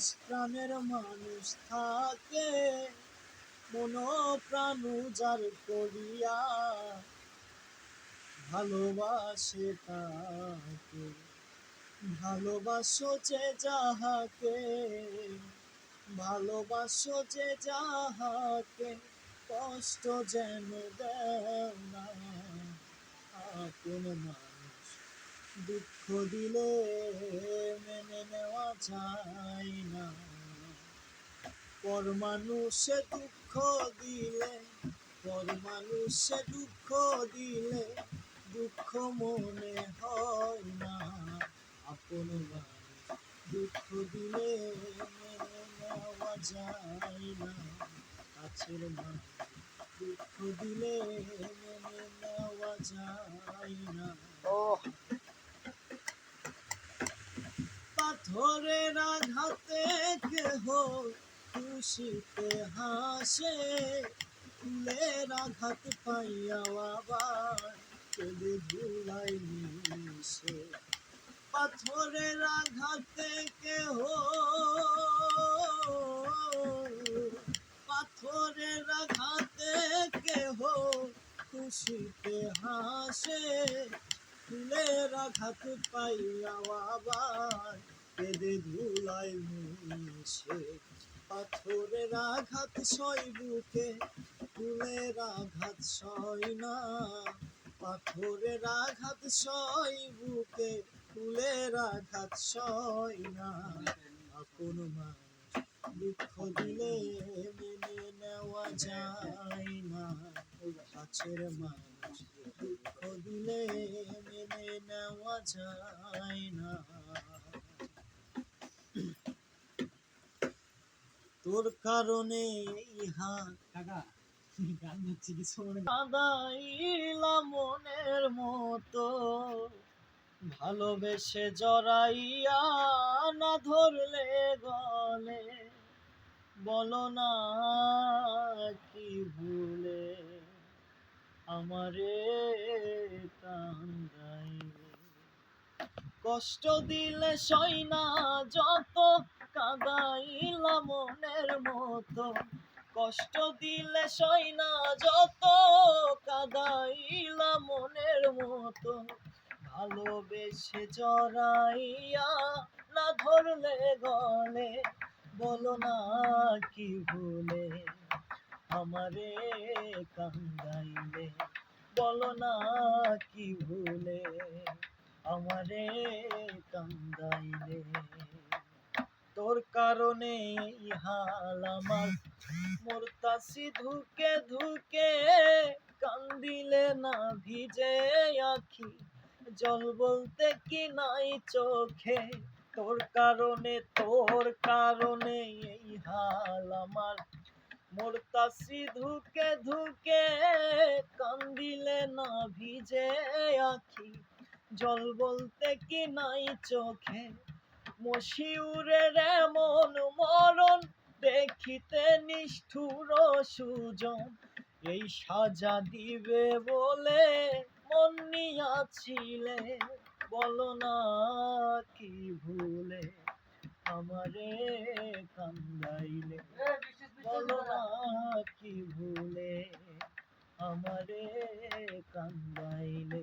মানুষ প্রাণের মানুষ থাকে। মন প্রাণ উজার করিয়া ভালোবাসে তাকে ভালোবাসো যে যাহাকে, ভালোবাসো যে যাহাকে, কষ্ট যেন দেও না। আপন মানুষ দুঃখ দিলে নেওয়া যায় না। পর মানুষে দুঃখ দিলে পর মানুষে দুঃখ দিলে দুঃখ মনে হয় না। আপন দুঃখ দিলে নেওয়া যায় না। কাছের মানুষ দুঃখ দিলে নেওয়া যায় না। পাথরের আঘাতে কেহ খুশিতে হাসে। ফুলের আঘাত পাইয়াও আবার কেঁদে ধুলাই মিশে। পাথরের আঘাতে কেহ পাথরের আঘাতে কেহ খুশিতে হাসে। ফুলের আঘাত পাইয়াও আবার কেঁদে ধুলাই মিশে পাথরের আঘাত সই বুকে, ফুলের আঘাত সই না। পাথরের আঘাত সই বুকে, ফুলের আঘাত সই না। আপন মানুষ দুঃখ দিলে মেনে নেওয়া যায় না। কাছের মানুষ দুঃখ দিলে মেনে নেওয়া যায় না। তোর কারণে ইহা মনে কাদাইলা মনের মতো ভালোবেসে জড়াইয়া না ধরলে গলে। বলো না কি ভুলে আমারে কান্দাইলে কষ্ট দিলে সই না যত, কাদাইলা মনের মতো। কষ্ট দিলে সই না যত, কাদাইলা মনের মতো। ভালোবেসে জড়াইয়া না ধরলে গলে, বলো না কি ভুলে, আমারে কান্দাইলে, বলো না কি ভুলে। আমারে কান্দাইলে। তোর কারণে হাল আমার। মোরতাসি ধুকে ধুকে কান্দিলে না ভিজে আখি। জল বলতে কি নাই চোখে? তোর কারণে তোর কারণে এই হাল আমার। মোরতাসি ধুকে ধুকে কান্দিলে না ভিজে আখি। জল বলতে কি নাই চোখে? মশিউরের এমন মরণ দেখিতে নিষ্ঠুর সুজন। এই সাজা দিবে বলে মন নিয়াছিলে, বলো না কি ভুলে? আমারে কান্দাইলে বলো না কি ভুলে আমারে কান্দাইলে